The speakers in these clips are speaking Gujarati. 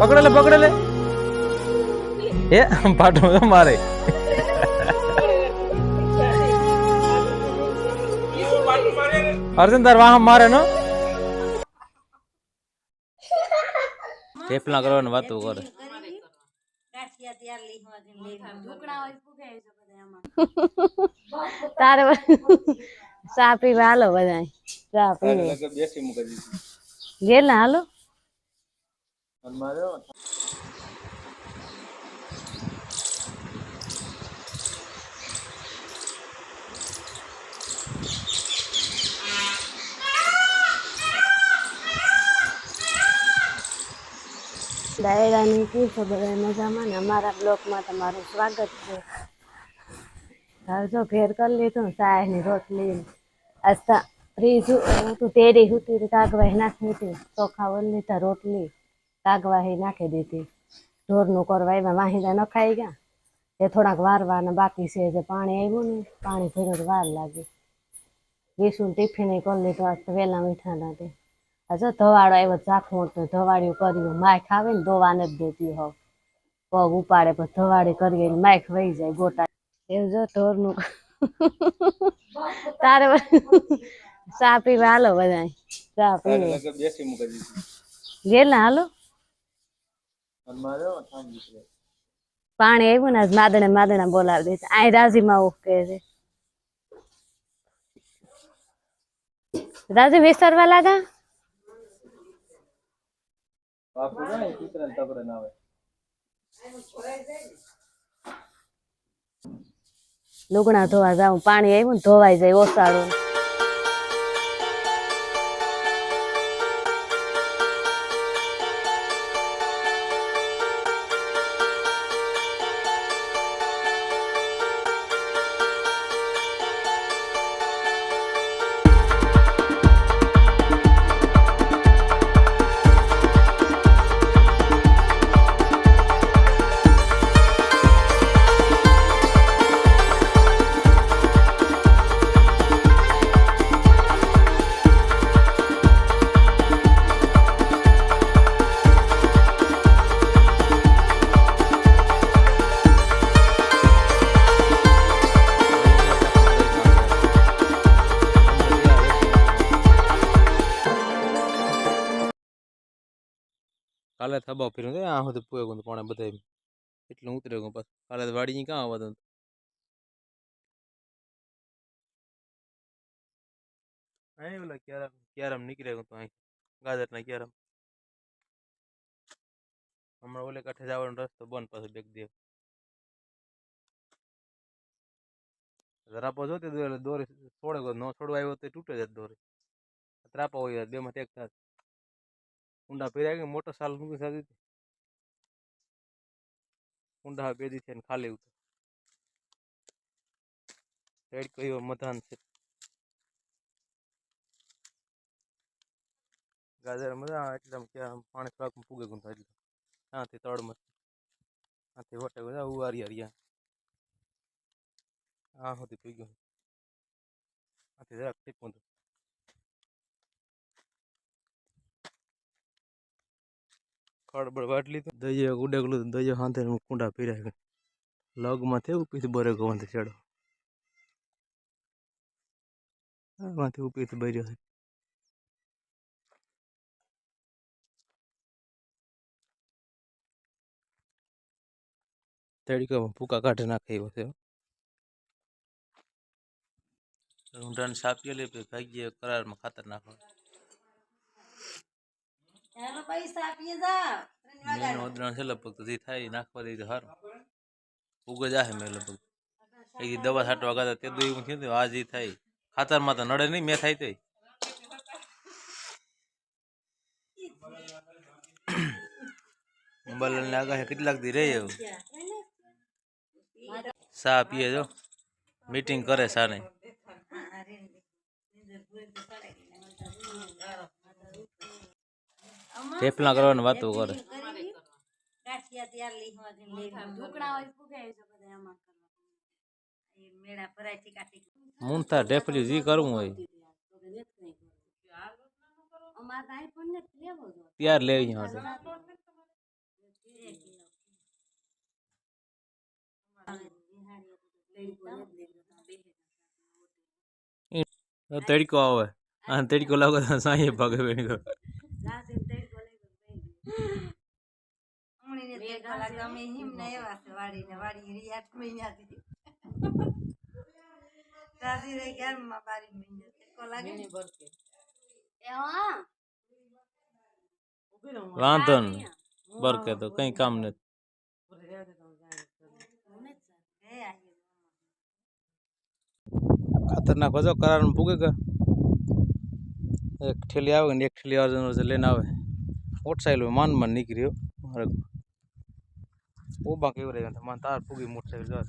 પકડે લે પકડે લે. એ પાટો તો મારે. અર્જુન તાર વાહન મારે નો? થેપલા કરવાની વાતો કરે. તારે ચા પીવા હાલો બધા ચા પીવે. બેસી મૂકી દીધી. ગયેલા હાલો. દાયરાની શું છે બધા મજામાં ને? અમારા બ્લોકમાં તમારું સ્વાગત છે. હવે જો ઘેર કરી લીધું ચાયની રોટલી ને. આસ્તા ફ્રીજ તું કાગ હુતી કાગવાહી નાખી હતી. ચોખા વલ તો રોટલી કાગવાહી નાખી દીધી. ઢોરનું કરવા એમાં વાહિદા નખાઈ ગયા. એ થોડાક વારવાના બાકી છે, જે પાણી આવ્યું ને, પાણી ભર્યું વાર લાગી વિસુન ટિફિન કરી લીધો, આજ તો વહેલા મીઠા નથી જો ધવાડો આવ્યો, ઝાંખું તો ધવાડ્યું કર્યું. માય ખાવે ને, દોવા નથી દેતી હોવ. પગ ઉપાડે પછી ધવાડી કરીએ માખ વહી જાય ગોટા. એવું જો ઢોરનું તારે ચા પીવા હાલો બધા ચા પીવે. બેસી મૂકી દીધી ગયેલા હાલો. પાણી આવ્યું ને માદણે માદણા બોલાવી દીધા અહીં રાજીમાં ઓકે છે. રાજી વિસ્તારવા લાગા? લુગણા ધોવા જાઉં પાણી આવ્યું ને ધોવાઈ જાય ઓસાડું કાલે થબા ફેર્યું છે. આ સુધી પૂએ ગયું પણ બધા એટલું ઉતરે ગયું બસ કાલે તો વાડી ક્યાં આવવા અહીં ઓલા ક્યારામ ક્યારામ નીકળે ગયું તો અહીં. ગાજરના ક્યારામ. હમણાં ઓલે કાંઠે જવાનો રસ્તો બંધ પાછો બેગ દે ધરાપો જોતી દોરે દોરી છોડે ગયો. ન છોડવા આવ્યો તો તૂટે જ દોરી. ત્રાપા હોય, બે માં એક થાય ઊંડા પીર્યા કે મોટો સાલ મૂકી સાદી ઊંડા બે દી થઈને ખાલી ઉતર. રેડ કયો મધાન છે. ગાજર મજા એટલે ક્યાં પાણી થોડાક પૂગે ગુંધા એટલે. ત્યાંથી તળમાં ત્યાંથી વટે બધા ઉવારી હરિયા આ સુધી પી ગયું આથી જરાક ટીપું હતું ખડબડ વાટલી તો. દઈએ ઉડેગલું દઈએ હાથે કુંડા પીરાય લગમાં થયું પીસ બરે ગવાથી ચડો માંથી ઉપીથી બર્યો છે. તડકામાં ભૂકા કાઢી નાખે એવો છે ઊંડાને સાપીએ લે ભાગ્ય કરારમાં ખાતર નાખો મેનો ઓદરણ છે લગભગ તો જે થાય નાખવા દે તો સારું. ઉગે જાહે મેં લગભગ. એ દવા છાંટવા ગાતા તે દુઈ એવું થયું આ ઈ થાય. ખાતરમાં તો નડે નહીં મેં થાય તે બલન આગળ કેટલાક દી રહે એવું. સા પીએ જો. મીટિંગ કરે સાને. થેપલા કરવાની વાતો કરે મૂંથા ઢેફલી જી કરવું હોય. ત્યાર લેવી હશે તડકો આવે આ તડકો લાગે સાંજે ભાગે બેન ગયો હમણાં ને તે કલાક અમે હિમને એવા છે વાડીને વાડી રહી આઠ મહિનાથી રાજી રહી ઘરમાં બારી મહિના તેરકો લાગે ને એ હા વાંધો નહીં બરકે તો કઈ કામ નથી હે આઈએ ખતરનાક હતો કરાર પૂગે કે એક ઠેલી આવે ને એક ઠેલી અર્જન અર્જન લઈને આવે મોટરસાઇકલ માન માન નીકળ્યો મારે ઓ બાકી એવું રહે મને તાર પૂગી મોટરસાઇકલ જો.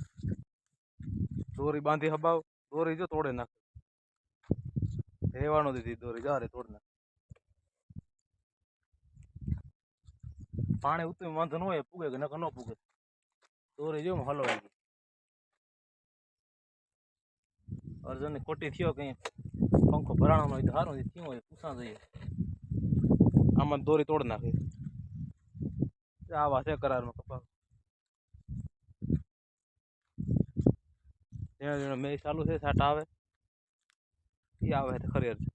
દોરી બાંધી હબાવ, દોરી જો તોડે નાખે. રહેવાનું દીધી દોરી, જા રે તોડ નાખે. પાણી ઉતરી વાંધો ન હોય પૂગે કે નકર ન પૂગે દોરી જો હલવાઈ ગઈ. અર્જુન કોટી થયો કઈ પંખો ભરાણો હોય તો સારું થયું હોય પૂછા જઈએ. આમાં દોરી તોડ આ આવા છે કરારમાં કપા જેણે જેણે મેચ ચાલુ છે, સાટ આવે. એ આવે તો ખરેર છે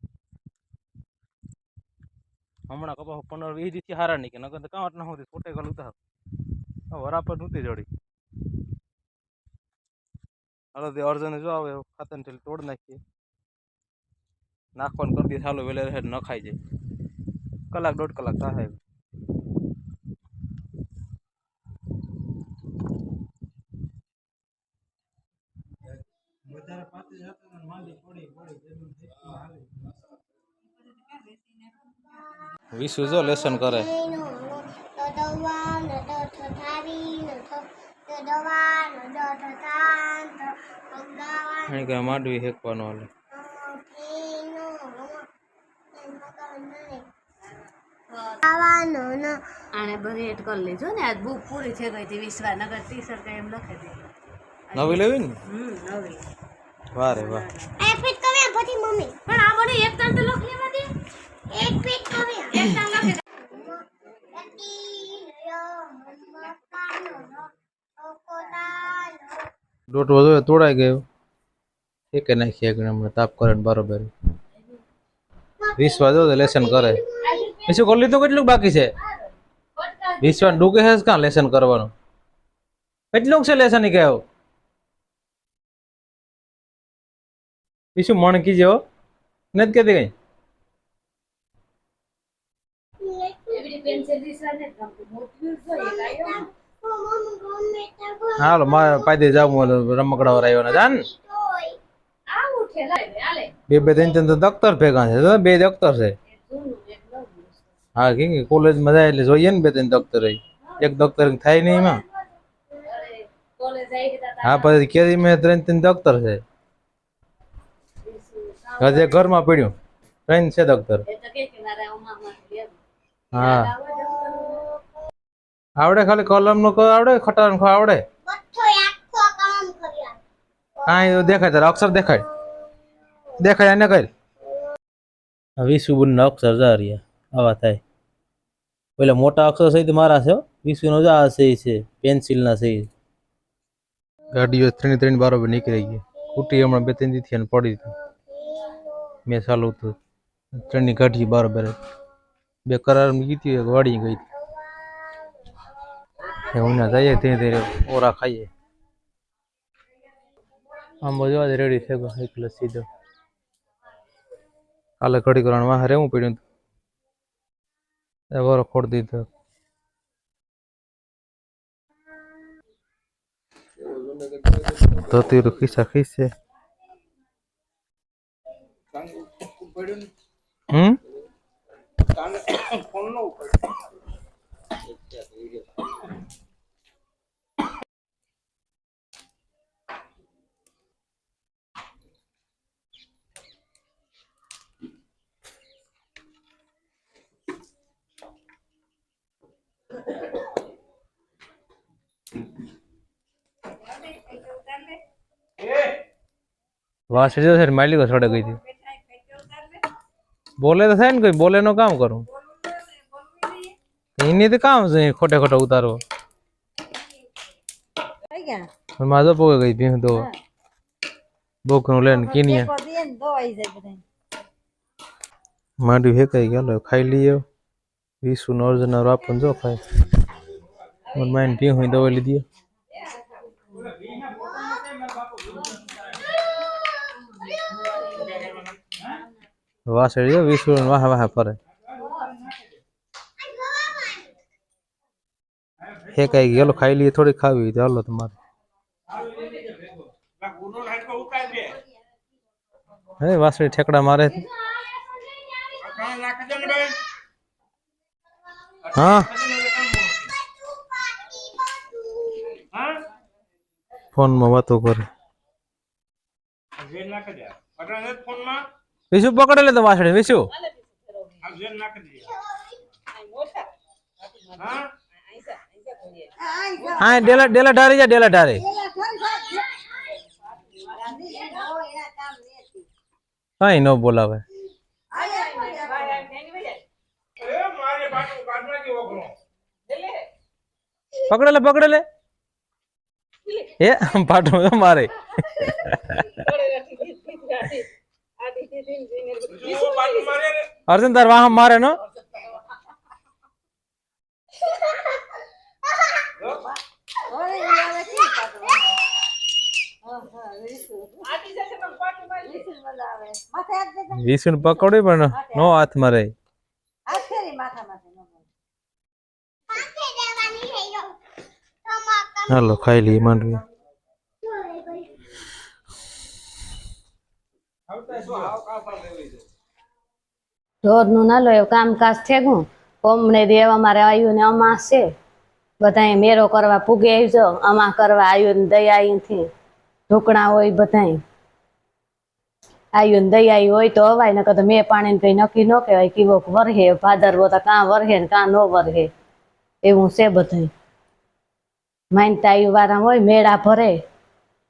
હમણાં કપા પંદર વીસ દિવસથી હારા નહીં કે નકર તો કાં ના હોતી ખોટે ગલું ઉતાર. વરા પર નહોતી જડી. હાલો, તે અર્જન જો આવે, ખાતરથી તોડ નાખીએ. નાખવાનું કરી દઈએ ચાલુ વેલે રહે ન ખાઈ જાય. કલાક, દોઢ કલાક થાય. વિશુ જો લેસન કરે. માંડવી હેકવાનો હાલે. આને બધી એડ કરી લેજો ને આજ બુક પૂરી થઈ ગઈ હતી વિશ્વાનગર ટી શર્ટ એમ લખી દે નવી લેવી ને? હમ નવી. વાહ રે વાહ. પણ આ બધી એક તન તો લખ લેવા દે. એક પેજ કવે એક તન લોક ડોટ વધુ તોડાઈ ગયો. એક નાખી એક હમણાં તાપ કરે ને બરોબર. વિશ્વા તો લેસન કરે. પછી કરી લીધું કેટલું બાકી છે? વિશ્વા ડૂકે છે કાં લેસન કરવાનું? કેટલું છે લેસનની કહેવું વિશુ મણ જેવો નથી કહેતી કઈ? હાલો, મારે પાયદે જાવું રમકડા આવ્યો ને જાન. બે બે ત્રણ ત્રણ દફતર ભેગા છે. બે દફતર છે. હા કે કોલેજમાં જાય એટલે જોઈએ ને બે ત્રણ દફતર એક દફતર થાય નહીં એમાં. હા, પછી કેરી મેં ત્રણ ત્રણ દફતર છે. હજે ઘરમાં પડ્યું. ત્રણ છે ડોક્ટર હા. આવડે ખાલી કલમનું આવડે? ખટારનું આવડે? હા એ દેખાય તારે? અક્ષર દેખાય? દેખાય એને કઈ? વીસ ના અક્ષર જા રહ્યા. આવા થાય. પેલા મોટા અક્ષર સહિત મારા છે વિષુ નો જા છે છે. પેન્સિલ ના છે ગાડીઓ ત્રણ ત્રણ બારોબર નીકળી ગઈ. સ્કૂટી હમણાં બે ત્રણ દીથી પડી હતી. મેં ચાલુ હતું. ચણની ગાડી બરોબર. બે કરાર ગઈ હતી, એક વાડી ગઈ હતી. હું ના જઈએ, ધીરે ધીરે ઓરા ખાઈએ. આમ બધું આજ રેડી થઈ ગયો, એકલો સીધો. કાલે ઘડી કરવાનું વાહ રહેવું પડ્યું હતું. એ વરો ખોડ દીધો. ધોતી ખિસ્સા ખિસ્સે હમ? વાસળી જો છે ને માલિકો છોડે ગઈ હતી. બોલે તો થાય ને કોઈ બોલે નો કામ કરું? એની તો કામ છે ખોટે ખોટો મારે તો પોગે ગઈ ભીમ તો. બોકનું લઈને કીનિયા. માંડવી હેકાઈ ગયો લે ખાઈ લઈએ. વિસુ નો ઓરિજિનલ આપણ જો ખાય. મન માઇન પી દવા લીધી વાસળી જો વીસુ વાહ વાહ, ફરે. હેકાઈ ગયેલો ખાઈ લઈએ થોડી ખાવી તો હાલો તમારે. હે, વાસળી ઠેકડા મારે. હા? ફોનમાં વાતો કરે. વિશુ પકડે લે તો વાસળી વિશુ. હા ડેલા ડેલા ઢારી જા, ડેલા ઢારી. કઈ ન બોલાવે. પકડે લે પકડે લે. એ પાટો મારે. અર્જુન તાર વાહ મારે નો હવે ઈ આવે કી કાઢવા? હા, હા, વીસું. વીસું મજા આવે. માથે હાથ દે તો. વિશુ ને પકડ્યું પણ નો હાથ મારે. હાલો ખાઈ લઈએ માંડવી ઢોરનું ના લો કામકાજ થેગું કોમણે દેવા મારે આવ્યું ને અમા છે. બધાએ મેરો કરવા પૂગે આવજો અમા કરવા આવ્યું ને દયા અહીંથી ઢોકણા હોય બધાય. આવ્યું ને દયા હોય તો અવાય, નકર તો મેં પાણી કઈ નક્કી ન કહેવાય. કીવો વરહે ભાદરવો તો કાં વરહે ને કાં ન વરહે. એવું છે બધાય. માનતા આવ્યું વારા હોય, મેળા ભરે.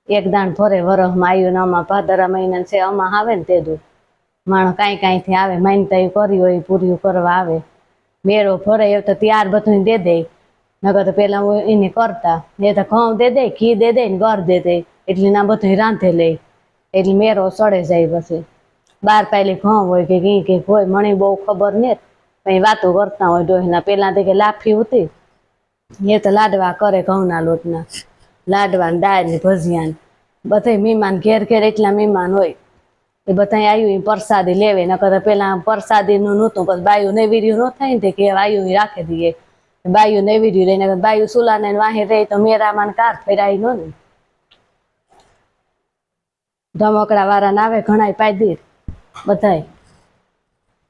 એક દાણ ભરે વરહમાં આવ્યું ને આમાં ભાદરા મહિના છે, આમાં આવે ને તે દુ માણસ કાંઈ કાંઈથી આવે માનતા એ કરી હોય, એ પૂર્યું કરવા આવે. મેળો ભરે એવું તો ત્યાર બધું દે દે. નકર તો પેલા હું એને કરતા. એ તો ઘઉં દે દે, ઘી દે દે ને ગર દે દે. એટલે ના બધું રાંધે લે. એટલે મેરો સડે જાય પછી. બાર પહેલી ઘઉં હોય કે ઘી કે હોય, મને બહુ ખબર ને. કઈ વાતો કરતા હોય ડોહીના. પેલા તે કે લાફી હતી એ તો લાડવા કરે ઘઉંના લોટના. લાડવા ને દાળ ને ભજીયા બધે મહેમાન ઘેર ઘેર એટલા મહેમાન હોય. એ બધા આવ્યું પ્રસાદી લેવે, નકર પેલા પ્રસાદી નું નહોતું, પછી બાયું નેવીર્યું ન થાય ને કે આયુ રાખી દઈએ. બાયું નેવીર્યું રહે, નકર બાયું સુલાને ને વાહે રહે તો મેરામાં કાર ફેરાય નો ને રમકડા વાળા આવે ઘણાય પાયદીર બધા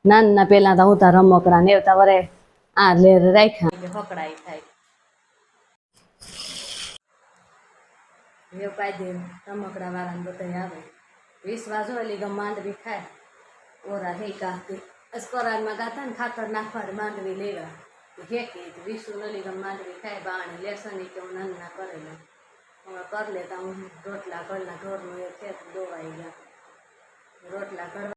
નાના પેલા તો હું તા રમકડા ને એવતા વરે આ લેર રાખ્યા. હકડાઈ થાય. પાયદીર રમકડા વાળા બધા આવે. વિશ્વાસ હોય એટલે ગમ માંડવી ખાય. ઓરા હે કાતી અસ્કોરાનમાં ગાતા ને ખાતર નાખવા માંડવી લેવા. હેકી વિસુ નલી ગમ માંડવી ખાય, બાણી લેસન કે હું નાના કરેલા હવે કર લેતા હું રોટલા ઘરના ઢોરનું એ ખેત દોવાઈ ગયા. રોટલા કરવા